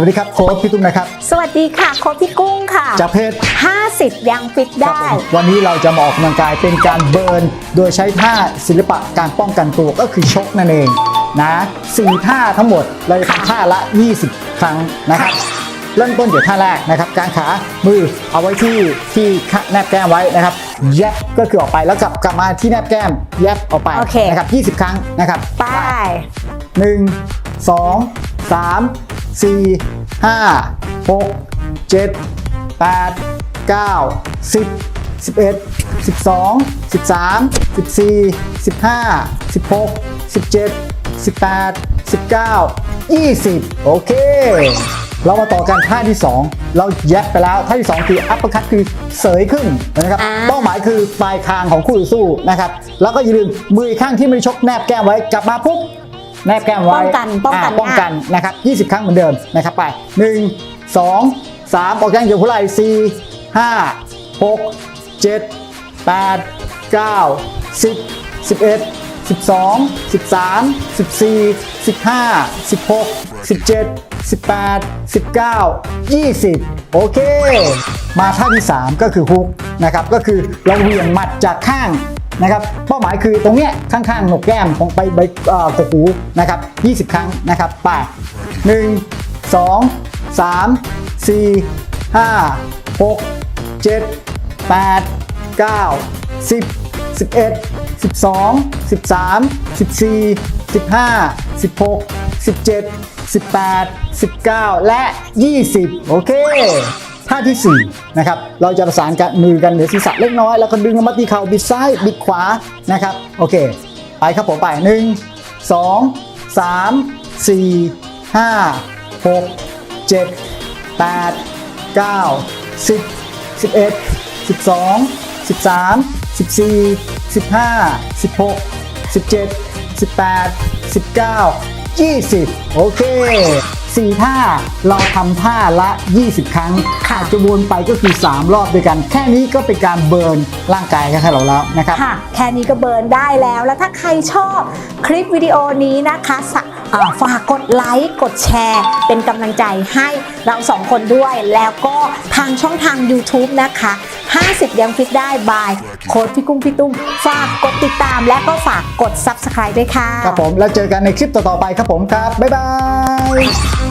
วัสดีครับโค้ชพี่ตุ้มนะครับ สวัสดีค่ะโค้ชพี่กุ้งค่ะจากเพจ50 ยังฟิตได้ครับผมวันนี้เราจะมาออกกำลังกายเป็นการเบิร์น โดยใช้ท่าศิลปะการป้องกันตัวก็คือชกนั่นเองนะสี่ท่าทั้งหมดเราจะทำท่าละ 20 ครั้งนะครับเริ่มต้นจากท่าแรกนะครับกางขามือเอาไว้ที่ที่แนบแก้มไว้นะครับแยบก็คือออกไปแล้วกลับกลับมาที่แนบแก้มแยบออกไปโอเคนะครับ20 ครั้งนะครับไปหนึ่งสองสามสี่ห้าหกเจ็ดแปดเก้าสิบสิบเอ็ดสิบสองสิบสาม สิบสี่สิบห้าสิบหกสิบเจ็ดสิบแปดสิบเก้ายี่สิบโอเค เรามาต่อกันท่าที่ 2 เราแยบไปแล้วท่าที่ 2 คืออัปเปอร์คัตคือเสยขึ้นนะครับอ่าเป้าหมายคือปลายคางของคู่ต่อสู้นะครับ แล้วก็อย่าลืมมืออีกข้างที่ไม่ได้ชกแนบแก้มไว้กลับมาปุ๊บ แนบแก้มไว้ป้องกันป้องกันาป้องกันนะครับ 20 ครั้งเหมือนเดิมนะครับไป 1 2 3 ออกแรงเกี่ยวหัวไหล่4 5 6 7 8 9 10 11 12 13 14 15 16 17 18 19 20โอเคมาท่าที่3ก็คือฮุกนะครับก็คือเราเหวี่ยงหมัดจากข้าง นะครับเป้าหมายคือตรงเนี้ยข้างๆหนกแก้มของไปใบกกหูนะครับ20 ครั้งนะครับไปหนึ่งสองสามสี่ห้าหกเจ็ดแปดเก้าสิบสิบเอ็ดสิบสองสิบสามสิบสี่สิบห้าสิบหกสิบเจ็ดสิบแปดสิบเก้าและ 20 โอเค ท่าที่4นะครับเราจะประสานกันมือกันเหนือศีรษะเล็กน้อยแล้วก็ดึงมาที่เข่าบิดซ้ายบิดขวานะครับโอเค ไปครับผมไป 1 2 3 4 5 6 7 8 9 10 11 12 13 14 15 16 17 18 19 20 โอเคสี่ท่าเราทำท่าละ 20 ครั้งค่ะอาจจะวนไปก็คือ 3 รอบด้วยกัน แค่นี้ก็เป็นการเบิร์นร่างกายกันให้เราแล้วนะครับค่ะแค่นี้ก็เบิร์นได้แล้ว แล้วถ้าใครชอบคลิปวิดีโอนี้นะคะสะอ่าฝากกดไลค์กดแชร์ เป็นกำลังใจให้เราสองคนด้วย แล้วก็ทางช่องทาง YouTube นะคะ 50 ยังฟิตได้บายโค้ดพี่กุ้งพี่ตุ้มฝากกดติดตามและก็ฝากกด Subscribe ด้วยค่ะ ครับผม แล้วเจอกันในคลิปต่อๆไปครับผมครับ บ๊ายบาย